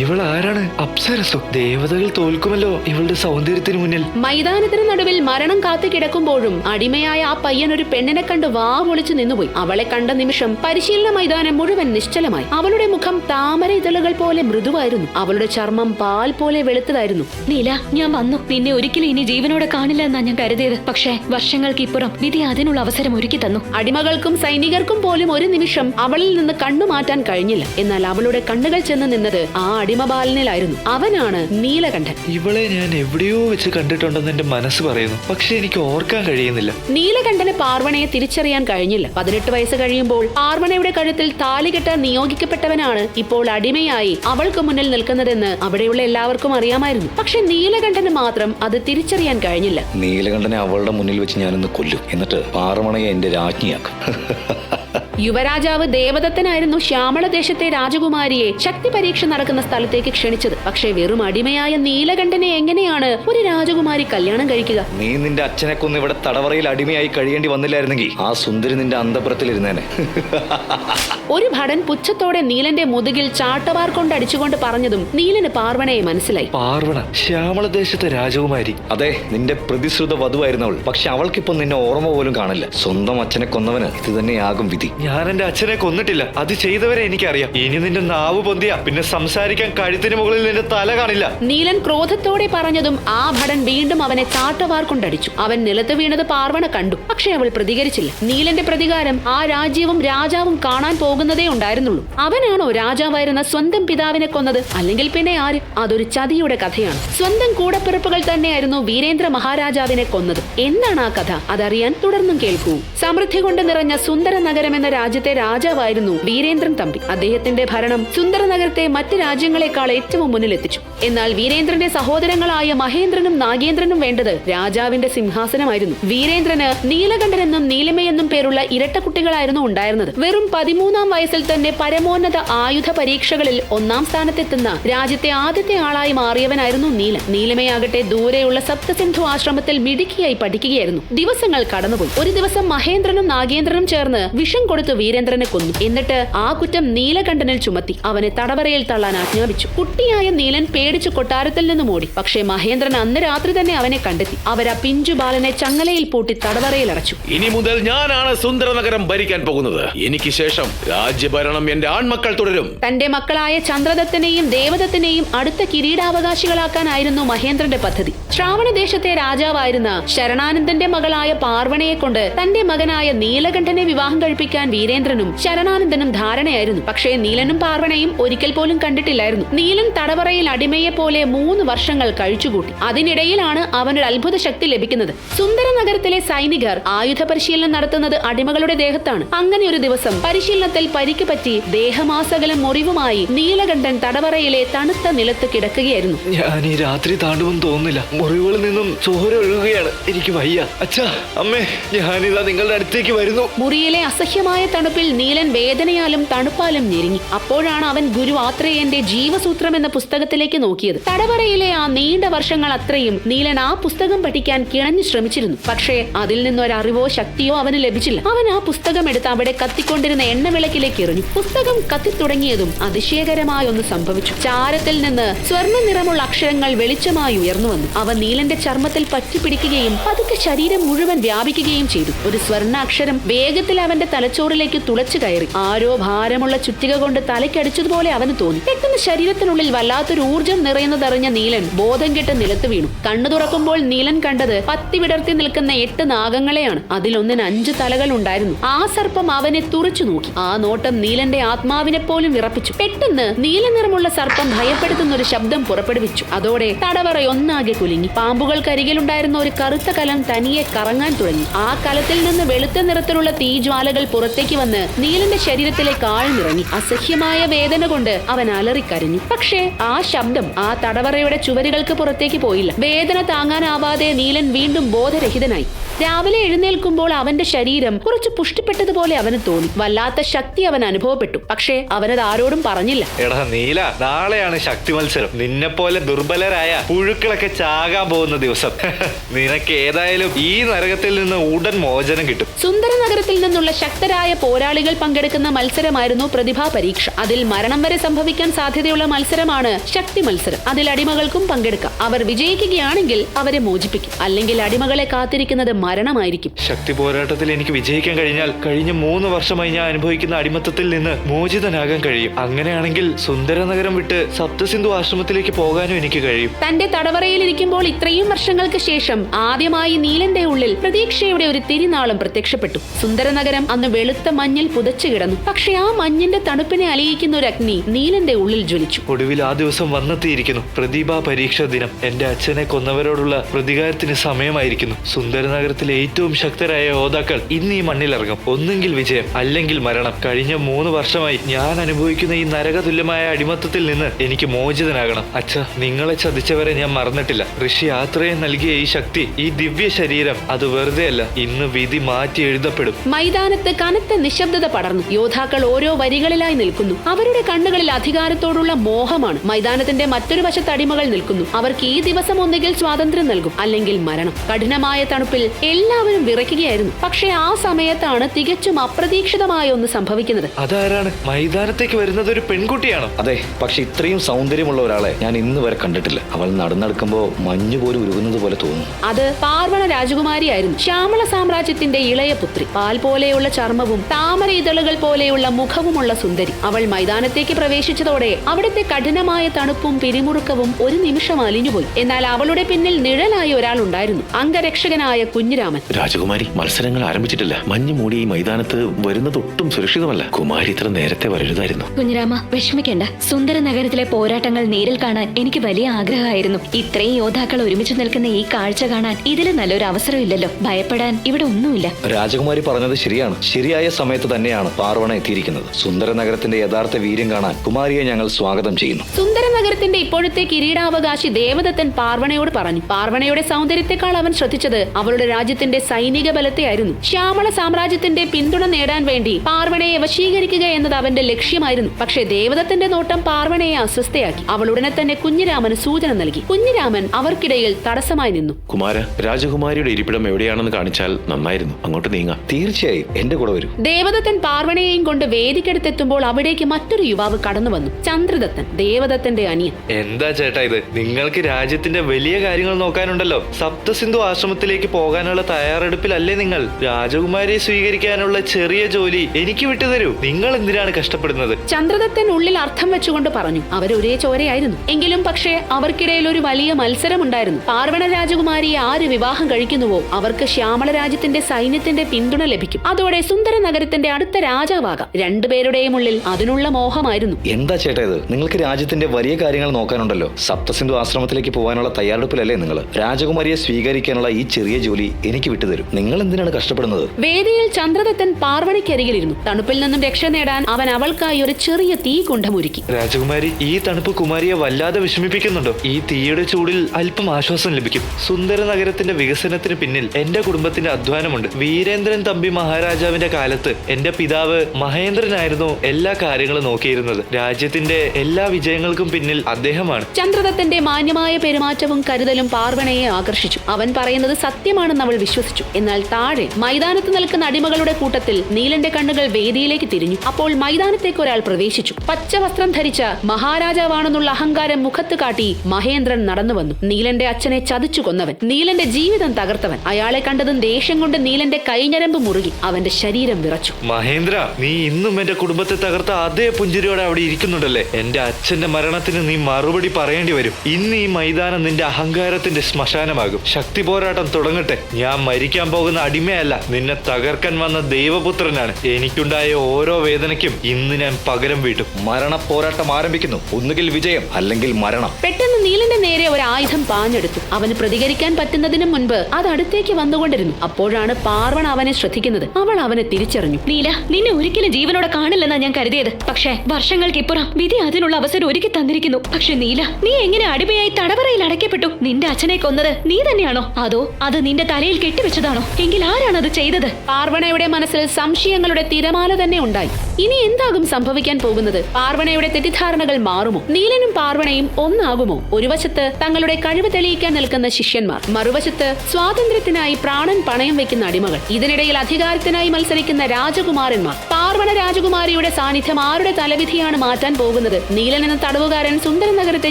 ഇവൾ ആരാണ് അപ്സരസോ. ദേവതകൾ തോൽക്കുമല്ലോ ഇവളുടെ സൗന്ദര്യത്തിന് മുന്നിൽ. മൈതാനത്തിന് നടുവിൽ മരണം കാത്തു കിടക്കുമ്പോഴും അടിമയായ ആ പയ്യൻ ഒരു പെണ്ണിനെ കണ്ട് വാ പൊളിച്ചു നിന്നുപോയി. അവളെ കണ്ട നിമിഷം പരിശീലന മൈതാനം മുഴുവൻ നിശ്ചലമായി. അവളുടെ മുഖം താമര ഇതളുകൾ പോലെ മൃദുവായിരുന്നു. അവളുടെ ചർമ്മം പാൽ പോലെ വെളുത്തതായിരുന്നു. നീല ഞാൻ വന്നു. നിന്നെ ഒരിക്കലും ഇനി ജീവനോടെ കാണില്ല എന്നാ ഞാൻ കരുതിയത്. പക്ഷേ വർഷങ്ങൾക്ക് ഇപ്പുറം വിധി അതിനുള്ള അവസരം ഒരുക്കി തന്നു. അടിമകൾക്കും സൈനികർക്കും പോലും ഒരു നിമിഷം അവളിൽ നിന്ന് കണ്ണു മാറ്റാൻ കഴിഞ്ഞില്ല. എന്നാൽ അവളുടെ കണ്ണുകൾ ചെന്ന് നിന്നത് ആ അടിമബാലനിലായിരുന്നു. അവനാണ് നീലകണ്ഠൻ. ഇവളെ ഞാൻ എവിടെയോ വെച്ച് കണ്ടിട്ടുണ്ടെന്ന് എന്റെ മനസ്സ് പറയുന്നു. പക്ഷെ എനിക്ക് ഓർക്കാൻ കഴിയുന്നില്ല. നീലകണ്ഠന് പാർവണയെ തിരിച്ചറിയാൻ കഴിഞ്ഞില്ല. പതിനെട്ട് വയസ്സ് കഴിയുമ്പോൾ പാർവണയുടെ കഴുത്തിൽ താലികെട്ട് നിയോഗിക്കപ്പെട്ടവനാണ് ഇപ്പോൾ അടിമയായി അവൾക്ക് മുന്നിൽ നിൽക്കുന്നതെന്ന് അവിടെയുള്ള എല്ലാവർക്കും അറിയാമായിരുന്നു. പക്ഷെ നീലകണ്ഠന് മാത്രം അത് തിരിച്ചറിയാൻ കഴിഞ്ഞില്ല. നീലകണ്ഠനെ അവളുടെ മുന്നിൽ വെച്ച് ഞാനൊന്ന് കൊല്ലും. എന്നിട്ട് പാർവണയെ എന്റെ രാജ്ഞിയാക്കും. യുവരാജാവ് ദേവദത്തനായിരുന്നു ശ്യാമളദേശത്തെ രാജകുമാരിയെ ശക്തി പരീക്ഷ നടക്കുന്ന സ്ഥലത്തേക്ക് ക്ഷണിച്ചത്. പക്ഷേ വെറും അടിമയായ നീലകണ്ഠനെ എങ്ങനെയാണ് ഒരു രാജകുമാരി കല്യാണം കഴിക്കുക? നീ നിന്റെ അച്ഛനെ കൊന്ന് ഇവിടെ തടവറയിൽ അടിമയായി കഴിയേണ്ടി വന്നില്ലായിരുന്നെങ്കിൽ ആ സുന്ദരി നിന്റെ അന്തപുരത്തിലിരുന്നേനെ. ഒരു ഭടൻ പുച്ഛത്തോടെ നീലന്റെ മുതുകിൽ ചാട്ടവാർ കൊണ്ട് അടിച്ചുകൊണ്ട് പറഞ്ഞതും നീലന് പാർവണയെ മനസ്സിലായി. പാർവണ ശ്യാമളദേശത്തെ രാജകുമാരി. അതെ നിന്റെ പ്രതിശ്രുത വധുവായിരുന്നവൾ. പക്ഷെ അവൾക്കിപ്പോ നിന്നെ ഓർമ്മ പോലും കാണില്ല. സ്വന്തം അച്ഛനെ കൊന്നവന് ഇത് തന്നെയാകും വിധി. ഞാൻ എന്റെ അച്ഛനെ കൊന്നിട്ടില്ല. അത് ചെയ്തവരെ എനിക്കറിയാം. ഇനി നിന്റെ നാവ് പൊന്തിയ. പിന്നെ സംസാരിക്കാൻ കഴുത്തിന് മുകളിൽ നിന്റെ തല കാണില്ല. നീലൻ ക്രോധത്തോടെ പറഞ്ഞതും ആ ഭടൻ വീണ്ടും അവനെ ചാട്ടവാർ കൊണ്ടടിച്ചു. അവൻ നിലത്ത് വീണത് പാർവണ കണ്ടു. പക്ഷെ അവൾ പ്രതികരിച്ചില്ല. നീലന്റെ പ്രതികാരം ആ രാജ്യവും രാജാവും കാണാൻ പോകുന്നതേ ഉണ്ടായിരുന്നുള്ളൂ. അവനാണോ രാജാവായിരുന്ന സ്വന്തം പിതാവിനെ കൊന്നത്? അല്ലെങ്കിൽ പിന്നെ ആര്? അതൊരു ചതിയുടെ കഥയാണ്. സ്വന്തം കൂടപ്പിറപ്പുകൾ തന്നെയായിരുന്നു വീരേന്ദ്ര മഹാരാജാവിനെ കൊന്നത്. എന്താണ് ആ കഥ? അതറിയാൻ തുടർന്നും കേൾക്കൂ. സമൃദ്ധി കൊണ്ട് നിറഞ്ഞ സുന്ദര നഗരം എന്ന രാജ്യത്തെ രാജാവായിരുന്നു വീരേന്ദ്രൻ തമ്പി. അദ്ദേഹത്തിന്റെ ഭരണം സുന്ദരനഗരത്തെ മറ്റ് രാജ്യങ്ങളെക്കാൾ ഏറ്റവും മുന്നിലെത്തിച്ചു. എന്നാൽ വീരേന്ദ്രന്റെ സഹോദരങ്ങളായ മഹേന്ദ്രനും നാഗേന്ദ്രനും വേണ്ടത് രാജാവിന്റെ സിംഹാസനമായിരുന്നു. വീരേന്ദ്രന് നീലകണ്ഠനെന്നും നീലിമയെന്നും പേരുള്ള ഇരട്ട കുട്ടികളായിരുന്നു ഉണ്ടായിരുന്നത്. വെറും പതിമൂന്നാം വയസ്സിൽ തന്നെ പരമോന്നത ആയുധ പരീക്ഷകളിൽ ഒന്നാം സ്ഥാനത്തെത്തുന്ന രാജ്യത്തെ ആദ്യത്തെ ആളായി മാറിയവനായിരുന്നു നീല നീലമയാകട്ടെ ദൂരെയുള്ള സപ്തസിന്ധു ആശ്രമത്തിൽ മിടുക്കിയായി പഠിക്കുകയായിരുന്നു. ദിവസങ്ങൾ കടന്നുപോയി. ഒരു ദിവസം മഹേന്ദ്രനും നാഗേന്ദ്രനും ചേർന്ന് വിഷം കൊടുത്ത് വീരേന്ദ്രനെ കൊന്നു. എന്നിട്ട് ആ കുറ്റം നീലകണ്ഠനിൽ ചുമത്തി അവനെ തടവറയിൽ തള്ളാൻ ആജ്ഞാപിച്ചു. കുട്ടിയായ നീലൻ പേടിച്ച് കൊട്ടാരത്തിൽ നിന്നും ഓടി. പക്ഷേ മഹേന്ദ്രൻ അന്ന് രാത്രി തന്നെ അവനെ കണ്ടെത്തി. അവരാ പിഞ്ചു ബാലനെ ചങ്ങലയിൽ പൂട്ടി തടവറയിൽ അടച്ചു. ഇനി മുതൽ ഞാനാണ് സുന്ദരനഗരം ഭരിക്കാൻ പോകുന്നത്. എനിക്ക് ശേഷം രാജ്യഭരണം എന്റെ ആൺമക്കൾ തുടരും. തന്റെ മക്കളായ ചന്ദ്രദത്തനെയും ദേവദത്തനെയും അടുത്ത കിരീടാവകാശികളാക്കാനായിരുന്നു മഹേന്ദ്രന്റെ പദ്ധതി. ശ്രാവണദേശത്തെ രാജാവായിരുന്ന ശരണാനന്ദന്റെ മകളായ പാർവണയെ കൊണ്ട് തന്റെ മകനായ നീലകണ്ഠനെ വിവാഹം കഴിപ്പിക്കാൻ വീരേന്ദ്രനും ശരണാനന്ദനും ധാരണയായിരുന്നു. പക്ഷേ നീലനും പാർവണയും ഒരിക്കൽ പോലും കണ്ടിട്ടില്ലായിരുന്നു. നീലൻ തടവറയിൽ അടിമയെ പോലെ മൂന്ന് വർഷങ്ങൾ കഴിച്ചുകൂട്ടി. അതിനിടയിലാണ് അവനൊരു അത്ഭുത ശക്തി ലഭിക്കുന്നത്. സുന്ദര നഗരത്തിലെ സൈനികർ ആയുധ പരിശീലനം നടത്തുന്നത് അടിമകളുടെ ദേഹത്താണ്. അങ്ങനെ ഒരു ദിവസം പരിശീലനത്തിൽ പരിക്ക് പറ്റി ദേഹമാസകലം മുറിവുമായി നീലകണ്ഠൻ തടവറയിലെ തണുത്ത നിലത്ത് കിടക്കുകയായിരുന്നു. ഞാൻ ഈ രാത്രി താണ്ടുമെന്ന് തോന്നുന്നില്ല. മുറിവുകളിൽ നിന്നും ചോര ഒഴുകുകയാണ്. എനിക്ക് വയ്യ. അച്ഛാ അമ്മേ ഞാനിതാ നിങ്ങളുടെ അടുത്തേക്ക് വരുന്നു. മുറിയിലെ അസഹ്യമായ തണുപ്പിൽ നീലൻ വേദനയാലും തണുപ്പാലും ഞെരുങ്ങി. അപ്പോഴാണ് അവൻ ഗുരു ആത്രേയന്റെ ജീവസൂത്രം എന്ന പുസ്തകത്തിലേക്ക് നോക്കിയത്. തടവറയിലെ ആ നീണ്ട വർഷങ്ങൾ അത്രയും നീലൻ ആ പുസ്തകം പഠിക്കാൻ കിണഞ്ഞു ശ്രമിച്ചിരുന്നു. പക്ഷേ അതിൽ നിന്നൊരറിവോ ശക്തിയോ അവന് ലഭിച്ചില്ല. അവൻ ആ പുസ്തകം എടുത്ത് അവിടെ കത്തിക്കൊണ്ടിരുന്ന എണ്ണവിളക്കിലേക്ക് എറിഞ്ഞു. പുസ്തകം കത്തിത്തുടങ്ങിയതും അതിശയകരമായ ഒന്ന് സംഭവിച്ചു. ചാരത്തിൽ നിന്ന് സ്വർണ നിറമുള്ള അക്ഷരങ്ങൾ വെളിച്ചമായി ഉയർന്നു വന്നു. അവ നീലന്റെ ചർമ്മത്തിൽ പറ്റിപ്പിടിക്കുകയും പതുക്കെ ശരീരം മുഴുവൻ വ്യാപിക്കുകയും ചെയ്തു. ഒരു സ്വർണ അക്ഷരം വേഗത്തിൽ അവന്റെ തലച്ചോറിലേക്ക് തുളച്ചു കയറി. ആരോ ഭാരമുള്ള ചുറ്റിക കൊണ്ട് തലയ്ക്കടിച്ചതുപോലെ അവന് തോന്നി. പെട്ടെന്ന് ശരീരത്തിനുള്ളിൽ വല്ലാത്തൊരു ഊർജം നിറയുന്നതറിഞ്ഞ നീലൻ ബോധം കെട്ട് നിലത്ത് വീണു. കണ്ണു തുറക്കുമ്പോൾ നീലൻ കണ്ടത് പത്തി വിടർത്തി നിൽക്കുന്ന എട്ട് നാഗങ്ങളെയാണ്. അതിലൊന്നിന് അഞ്ച് തലകൾ ഉണ്ടായിരുന്നു. ആ സർപ്പം അവനെ തുറച്ചു നോക്കി. ആ നോട്ടം നീലന്റെ ആത്മാവിനെ പോലും വിറപ്പിച്ചു. പെട്ടെന്ന് നീല നിറമുള്ള സർപ്പം ഭയപ്പെടുത്തുന്ന ഒരു ശബ്ദം പുറപ്പെടുവിച്ചു. അതോടെ തടവറ ഒന്നാകെ കുലുങ്ങി. പാമ്പുകൾക്കരികിലുണ്ടായിരുന്ന ഒരു കറുത്ത കലം തനിയെ കറങ്ങാൻ തുടങ്ങി. ആ കലത്തിൽ നിന്ന് വെളുത്ത നിറത്തിലുള്ള തീജ്വാലകൾ പുറത്തേക്ക് വന്ന് നീലന്റെ ശരീരത്തിലേക്ക് ആഴ്ന്നിറങ്ങി അസഹ്യമായ വേദന കൊണ്ട് അവൻ അലറിക്കരഞ്ഞു. പക്ഷേ ആ ശബ്ദം ആ തടവറയുടെ ചുവരുകൾക്ക് പുറത്തേക്ക് പോയില്ല. വേദന താങ്ങാനാവാതെ നീലൻ വീണ്ടും ബോധരഹിതനായി. രാവിലെ എഴുന്നേൽക്കുമ്പോൾ അവന്റെ ശരീരം കുറച്ച് പുഷ്ടിപ്പെട്ടതുപോലെ അവന് തോന്നി. വല്ലാത്ത ശക്തി അവൻ അനുഭവപ്പെട്ടു. പക്ഷേ അവനത് ആരോടും പറഞ്ഞില്ല. എടാ നീല നാളെയാണ് ശക്തി മത്സരം. നിന്നെ പോലെ ദുർബലരായ പുഴുക്കളൊക്കെ ചാകാൻ പോകുന്ന ദിവസം. നിനക്ക് ഏതായാലും ഈ നരകത്തിൽ നിന്ന് ഉടൻ മോചനം കിട്ടും. സുന്ദര നഗരത്തിൽ നിന്നുള്ള ശക്തരായ പ്രഗത്ഭരായ പോരാളികൾ പങ്കെടുക്കുന്ന മത്സരമായിരുന്നു പ്രതിഭാ പരീക്ഷ. അതിൽ മരണം വരെ സംഭവിക്കാൻ സാധ്യതയുള്ള മത്സരമാണ് ശക്തി മത്സരം. അതിൽ അടിമകൾക്കും പങ്കെടുക്കാം. അവർ വിജയിക്കുകയാണെങ്കിൽ അവരെ മോചിപ്പിക്കും. അല്ലെങ്കിൽ അടിമകളെ കാത്തിരിക്കുന്നത് മരണമായിരിക്കും. ശക്തി പോരാട്ടത്തിൽ എനിക്ക് വിജയിക്കാൻ കഴിഞ്ഞാൽ കഴിഞ്ഞ മൂന്ന് വർഷമായി ഞാൻ അനുഭവിക്കുന്ന അടിമത്തത്തിൽ നിന്ന് മോചിതനാകാൻ കഴിയും. അങ്ങനെയാണെങ്കിൽ സുന്ദരനഗരം വിട്ട് സപ്തസിന്ധു ആശ്രമത്തിലേക്ക് പോകാനും എനിക്ക് കഴിയും. തന്റെ തടവറയിൽ ഇരിക്കുമ്പോൾ ഇത്രയും വർഷങ്ങൾക്ക് ശേഷം ആദ്യമായി നീലന്റെ ഉള്ളിൽ പ്രതീക്ഷയുടെ ഒരു തിരിനാളം പ്രത്യക്ഷപ്പെട്ടു. സുന്ദരനഗരം അന്ന് വെളുത്ത മഞ്ഞിൽ പുതച്ചു കിടന്നു. പക്ഷെ ആ മഞ്ഞിന്റെ തണുപ്പിനെ അലിയിക്കുന്ന ഒരു അഗ്നി നീലന്റെ ഉള്ളിൽ ജ്വലിച്ചു. ഒടുവിൽ ആ ദിവസം വന്നെത്തിയിരിക്കുന്നു. പ്രതിഭാ പരീക്ഷ ദിനം. എന്റെ അച്ഛനെ കൊന്നവരോടുള്ള പ്രതികാരത്തിന് സമയമായിരിക്കുന്നു. സുന്ദര നഗരത്തിലെ ഏറ്റവും ശക്തരായ യോദ്ധാക്കൾ ഇന്ന് ഈ മണ്ണിലിറങ്ങും. ഒന്നെങ്കിൽ വിജയം അല്ലെങ്കിൽ മരണം. കഴിഞ്ഞ മൂന്ന് വർഷമായി ഞാൻ അനുഭവിക്കുന്ന ഈ നരകതുല്യമായ അടിമത്തത്തിൽ നിന്ന് എനിക്ക് മോചിതനാകണം. അച്ഛ നിങ്ങളെ ചതിച്ചവരെ ഞാൻ മറന്നിട്ടില്ല. ഋഷി യാത്രയെ നൽകിയ ഈ ശക്തി ഈ ദിവ്യ ശരീരം അത് വെറുതെയല്ല ഇന്ന് വിധി മാറ്റി എഴുതപ്പെടും. മൈതാനത്ത് കനത്ത നിശബ്ദത പടർന്നു. യോദ്ധാക്കൾ ഓരോ വരികളിലായി നിൽക്കുന്നു. അവരുടെ കണ്ണുകളിൽ അധികാരത്തോടുള്ള മോഹമാണ്. മൈതാനത്തിന്റെ മറ്റൊരു വശത്ത് അടിമകൾ നിൽക്കുന്നു. അവർക്ക് ഈ ദിവസം ഒന്നുകിൽ സ്വാതന്ത്ര്യം നൽകും അല്ലെങ്കിൽ മരണം. കഠിനമായ തണുപ്പിൽ എല്ലാവരും വിറയ്ക്കുകയായിരുന്നു. പക്ഷേ ആ സമയത്താണ് തികച്ചും അപ്രതീക്ഷിതമായ ഒന്ന് സംഭവിക്കുന്നത്. അതാരാണ്? മൈതാനത്തേക്ക് വരുന്നത് ഒരു പെൺകുട്ടിയാണ്? അതെ പക്ഷെ ഇത്രയും സൗന്ദര്യമുള്ള ഒരാളെ ഞാൻ ഇന്ന് വരെ കണ്ടിട്ടില്ല. അവൾ നടന്നെടുക്കുമ്പോ മഞ്ഞു പോലും ഉരുകുന്നത് പോലെ തോന്നുന്നു. അത് പാർവണ രാജകുമാരിയായിരുന്നു. ശ്യാമള സാമ്രാജ്യത്തിന്റെ ഇളയ പുത്രി. പാൽ പോലെയുള്ള ചർമ്മവും താമര ഇതളുകൾ പോലെയുള്ള മുഖവുമുള്ള സുന്ദരി. അവൾ മൈതാനത്തേക്ക് പ്രവേശിച്ചതോടെ അവിടുത്തെ കഠിനമായ തണുപ്പും പിരിമുറുക്കവും ഒരു നിമിഷം അലിഞ്ഞുപോയി. എന്നാൽ അവളുടെ പിന്നിൽ നിഴലായി ഒരാൾ ഉണ്ടായിരുന്നു. അംഗരക്ഷകനായ കുഞ്ഞിരാമൻ. രാജകുമാരി മത്സരങ്ങൾ ആരംഭിച്ചിട്ടില്ല. മഞ്ഞ് മൂടി ഈ മൈതാനത്ത് വരുന്നത് ഒട്ടും സുരക്ഷിതമല്ല. കുമാരി ഇത്ര നേരത്തെ വരരുതായിരുന്നു. കുഞ്ഞിരാമ വിഷമിക്കേണ്ട. സുന്ദര നഗരത്തിലെ പോരാട്ടങ്ങൾ നേരിൽ കാണാൻ എനിക്ക് വലിയ ആഗ്രഹമായിരുന്നു. ഇത്രയും യോദ്ധാക്കൾ ഒരുമിച്ച് നിൽക്കുന്ന ഈ കാഴ്ച കാണാൻ ഇതിൽ നല്ലൊരു അവസരം ഇല്ലല്ലോ ഭയപ്പെടാൻ ഇവിടെ ഒന്നുമില്ല. രാജകുമാരി പറഞ്ഞത് ശരിയാണ്. ശരിയായ സമയത്ത് തന്നെയാണ് പാർവണ എത്തിയിരിക്കുന്നത്. സുന്ദര നഗരത്തിന്റെ യഥാർത്ഥ വീര്യം കാണാൻ കുമാരിയെ ഞങ്ങൾ സ്വാഗതം ചെയ്യുന്നു. സുന്ദര നഗരത്തിന്റെ ഇപ്പോഴത്തെ കിരീടാവകാശി ദേവദത്തൻ പാർവണയോട് പറഞ്ഞു. പാർവണയുടെ സൗന്ദര്യത്തെക്കാൾ അവൻ ശ്രദ്ധിച്ചത് അവളുടെ രാജ്യത്തിന്റെ സൈനിക ബലത്തെയായിരുന്നു ശ്യാമള സാമ്രാജ്യത്തിന്റെ പിന്തുണ നേടാൻ വേണ്ടി പാർവണയെ വശീകരിക്കുക എന്നത് അവന്റെ ലക്ഷ്യമായിരുന്നു. പക്ഷേ ദേവദത്തന്റെ നോട്ടം പാർവണയെ അസ്വസ്ഥയാക്കി. അവൾ ഉടനെ തന്നെ കുഞ്ഞിരാമന് സൂചന നൽകി. കുഞ്ഞിരാമൻ അവർക്കിടയിൽ തടസ്സമായി നിന്നു. കുമാര രാജകുമാരിയുടെ ഇരിപ്പിടം എവിടെയാണെന്ന് കാണിച്ചാൽ നന്നായിരുന്നു. അങ്ങോട്ട് നീങ്ങാം. തീർച്ചയായും എന്റെ കൂടെ വരും. ദേവദത്തൻ പാർവണയെയും കൊണ്ട് വേദിക്കടുത്തെത്തുമ്പോൾ അവിടേക്ക് മറ്റൊരു യുവാവ് കടന്നു വന്നു. ചന്ദ്രദത്തൻ ദേവദത്തന്റെ അനിയൻ. എന്താ ചേട്ടാ ഇത്? നിങ്ങൾക്ക് രാജ്യത്തിന്റെ വലിയ കാര്യങ്ങൾ നോക്കാനുണ്ടല്ലോ. സപ്തസിന്ധു ആശ്രമത്തിലേക്ക് പോകാനുള്ള തയ്യാറെടുപ്പിലല്ലേ നിങ്ങൾ? രാജകുമാരിയെ സ്വീകരിക്കാനുള്ള ചെറിയ ജോലി എനിക്ക് വിട്ടുതരൂ. നിങ്ങൾ എന്തിനാണ് കഷ്ടപ്പെടുന്നത്? ചന്ദ്രദത്തൻ ഉള്ളിൽ അർത്ഥം വെച്ചുകൊണ്ട് പറഞ്ഞു. അവരൊരേ ചോരയായിരുന്നു. എങ്കിലും പക്ഷേ അവർക്കിടയിൽ ഒരു വലിയ മത്സരമുണ്ടായിരുന്നു. പാർവണ രാജകുമാരിയെ ആര് വിവാഹം കഴിക്കുന്നുവോ? അവർക്ക് ശ്യാമള രാജ്യത്തിന്റെ സൈന്യത്തിന്റെ പിന്തുണ ലഭിക്കും. അതോടെ സുന്ദര നഗരത്തിന്റെ അടുത്ത രാജാവാകാം. രണ്ടുപേരുടെയും ഉള്ളിൽ അതിനുള്ള മോഹമായിരുന്നു. എന്താ ചേട്ടാ ഇത്? നിങ്ങൾക്ക് രാജ്യത്തിന്റെ വലിയ കാര്യങ്ങൾ നോക്കാനുണ്ടല്ലോ. സപ്തസിന്ധു ആശ്രമത്തിലേക്ക് പോകാനുള്ള തയ്യാറെടുപ്പിലല്ലേ നിങ്ങൾ രാജകുമാരിയെ സ്വീകരിക്കാനുള്ള ഈ ചെറിയ ജോലി എനിക്ക് വിട്ടുതരും. നിങ്ങൾ എന്തിനാണ് കഷ്ടപ്പെടുന്നത്? വേദിയിൽ ചന്ദ്രദത്തൻ പാർവണിക്കരികിലിരുന്നു. തണുപ്പിൽ നിന്നും രക്ഷ നേടാൻ അവൻ അവൾക്കായി ഒരു ചെറിയ തീ കുണ്ഠമൊരുക്കി. രാജകുമാരി ഈ തണുപ്പ് കുമാരിയെ വല്ലാതെ വിഷമിപ്പിക്കുന്നുണ്ടോ? ഈ തീയുടെ ചൂടിൽ അല്പം ആശ്വാസം ലഭിക്കും. സുന്ദര നഗരത്തിന്റെ വികസനത്തിന് പിന്നിൽ എന്റെ കുടുംബത്തിന്റെ അധ്വാനമുണ്ട്. വീരേന്ദ്രൻ തമ്പി മഹാരാജാവിന്റെ കാലത്ത് എന്റെ പിതാവ് മഹേന്ദ്രനായിരുന്നു എല്ലാ കാര്യങ്ങളും നോക്കിയിരുന്നത്. രാജ്യത്തിന്റെ എല്ലാ വിജയങ്ങൾക്കും പിന്നിൽ അദ്ദേഹമാണ്. ചന്ദ്രദത്തന്റെ മാന്യമായ പെരുമാറ്റവും കരുതലും പാർവണയെ ആകർഷിച്ചു. അവൻ പറയുന്നത് സത്യമാണെന്ന് അവൾ വിശ്വസിച്ചു. എന്നാൽ താഴെ മൈതാനത്ത് നിൽക്കുന്ന അടിമകളുടെ കൂട്ടത്തിൽ നീലന്റെ കണ്ണുകൾ വേദിയിലേക്ക് തിരിഞ്ഞു. അപ്പോൾ മൈതാനത്തേക്ക് ഒരാൾ പ്രവേശിച്ചു. പച്ച വസ്ത്രം ധരിച്ച മഹാരാജാവാണെന്നുള്ള അഹങ്കാരം മുഖത്ത് കാട്ടി മഹേന്ദ്രൻ നടന്നു വന്നു. നീലന്റെ അച്ഛനെ ചതിച്ചു കൊന്നവൻ. നീലന്റെ ജീവിതം തകർത്തവൻ. അയാളെ കണ്ടതും ദേഷ്യം കൊണ്ട് നീലന്റെ കൈഞ്ഞരമ്പ് മുറുകി. അവന്റെ ശരീരം വിറച്ചു മഹേന്ദ്ര നീ ഇന്നും എന്റെ കുടുംബത്തെ തകർത്ത അതേ പുഞ്ചിരിയോടെ അവിടെ ഇരിക്കുന്നുണ്ടല്ലേ? എന്റെ അച്ഛന്റെ മരണത്തിന് നീ മറുപടി പറയേണ്ടി വരും. ഇന്ന് ഈ മൈതാനം നിന്റെ അഹങ്കാരത്തിന്റെ ശ്മശാനമാകും. ശക്തി പോരാട്ടം തുടങ്ങട്ടെ. ഞാൻ മരിക്കാൻ പോകുന്ന അടിമയല്ല. നിന്നെ തകർക്കാൻ വന്ന ദൈവപുത്രനാണ്. എനിക്കുണ്ടായ ഓരോ വേദനയ്ക്കും ഇന്ന് ഞാൻ പകരം വീട്ടും. മരണ പോരാട്ടം ആരംഭിക്കുന്നു. ഒന്നുകിൽ വിജയം അല്ലെങ്കിൽ മരണം. പെട്ടെന്ന് നീലന്റെ നേരെ ഒരു ആയുധം പാഞ്ഞെടുത്തു. അവന് പ്രതികരിക്കാൻ പറ്റുന്നതിന് മുൻപ് അത് അടുത്തേക്ക് വന്നുകൊണ്ടിരുന്നു. അപ്പോഴാണ് പാർവൺ അവനെ ശ്രദ്ധിക്കുന്നത്. അവൾ അവനെ തിരിച്ചറിഞ്ഞു. നീല നിന്നെ ഒരിക്കലും ജീവനോടെ കാണില്ലെന്നാ ഞാൻ കരുതിയത്. പക്ഷേ വർഷങ്ങൾക്കിപ്പുറം വിധി അതിനുള്ള അവസരം ഒരുക്കി തന്നിരിക്കുന്നു. പക്ഷെ നീല നീ എങ്ങനെ അടിമയായി തടവറയിൽ അടയ്ക്കപ്പെട്ടു? നിന്റെ അച്ഛനെ കൊന്നത് നീ തന്നെയാണോ? അതോ അത് നിന്റെ തലയിൽ കെട്ടിവെച്ചതാണോ? എങ്കിൽ ആരാണ് അത് ചെയ്തത്? പാർവണയുടെ മനസ്സിൽ സംശയങ്ങളുടെ തിരമാല തന്നെ ഉണ്ടായി. ഇനി എന്താകും സംഭവിക്കാൻ പോകുന്നത്? പാർവണയുടെ തെറ്റിദ്ധാരണകൾ മാറുമോ? നീലനും പാർവണയും ഒന്നാകുമോ? ഒരു വശത്ത് തങ്ങളുടെ കഴിവ് തെളിയിക്കാൻ നിൽക്കുന്ന ശിഷ്യന്മാർ മറുവശത്ത് സ്വാതന്ത്ര്യത്തിനായി പ്രാണൻ പണയം വെക്കുന്ന അടിമകൾ ഇതിനിടയിൽ അധികാരത്തിനായി മത്സരിക്കുന്ന ഭരിക്കുന്ന രാജകുമാരന്മാർ. പാർവണ രാജകുമാരിയുടെ സാന്നിധ്യം ആരുടെ തലവിധിയാണ് മാറ്റാൻ പോകുന്നത്? നീലൻ എന്ന തടവുകാരൻ സുന്ദര നഗരത്തെ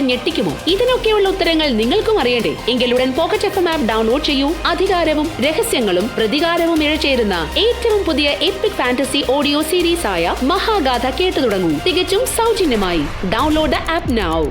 ഞെട്ടിക്കുമോ? ഇതിനൊക്കെയുള്ള ഉത്തരങ്ങൾ നിങ്ങൾക്കും അറിയണ്ടേ? എങ്കിൽ ഉടൻ പോക്കറ്റ് എഫ് ആപ്പ് ഡൗൺലോഡ് ചെയ്യൂ. അധികാരവും രഹസ്യങ്ങളും പ്രതികാരവും ഇഴചേരുന്ന ഏറ്റവും പുതിയ എപ്പിക് ഫാന്റസി ഓഡിയോ സീരീസ് ആയ മഹാഗാഥ കേട്ടു തുടങ്ങൂ. തികച്ചും സൗജന്യമായി. Download app now